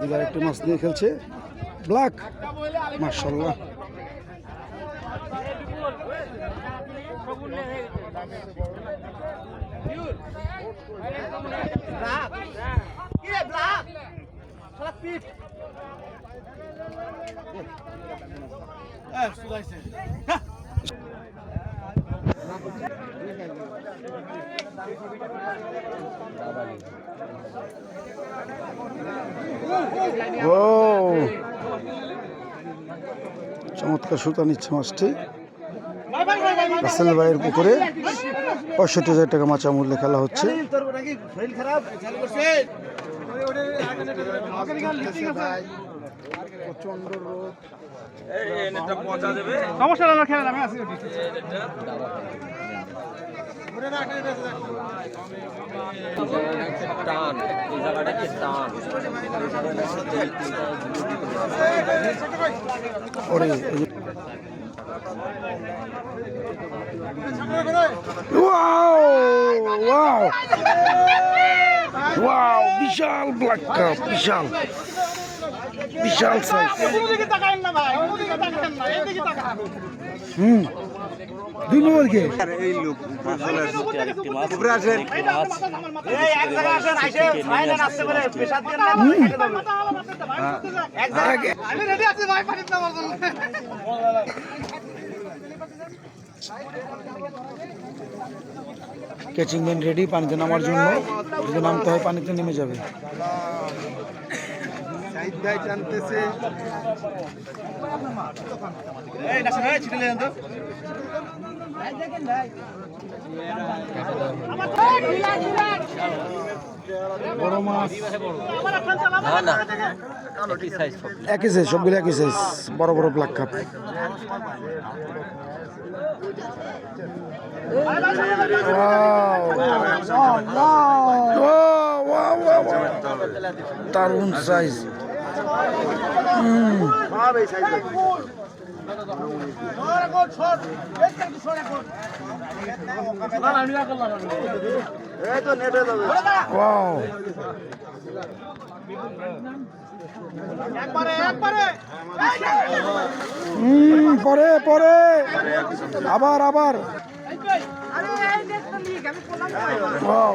দিদার একটি মাছ নিয়ে খেলছে। ব্ল্যাক মার্শাল্লাহ ও চমৎকার সুতা নিচ্ছে মাছটি। ভাইয়ের পুকুরে পঁয়ষট্টি হাজার টাকা মাচা মূল্যে খেলা হচ্ছে। প্রচণ্ড রোদ। সমস্যা হলো খেলা আমি আছি। টান এই জায়গাটা কি টান? ওরে ওয়াও ওয়াও। ওয়াও বিশাল ব্ল্যাক কাপ বিশাল। বিশাল সাইজ ওদিকে তাকান না ভাই ওদিকে তাকান না এদিকে তাকান। হুম। দুই নম্বর কে? এই এক জায়গায় আসেন আইসে ফাইনাল আসতে পারে পেশাদ দিয়ে না। কেটে এক জায়গায় আমি রেডি আছি ভাই পানি দেওয়ার জন্য ক্যাচিং ম্যান রেডি পানিতে নামার জন্য। যদি নামতে হয় পানিতে নেমে যাবে। এই না স্যার ছিটে নেন তো বড় মাছ। না না। সব একই সাইজ সবগুলো একই সাইজ বড় বড় ব্ল্যাক কাপ দারুণ সাইজ ওয়াও একবারে একবারে। হুম পরে পরে। আবার আবার। ওয়াও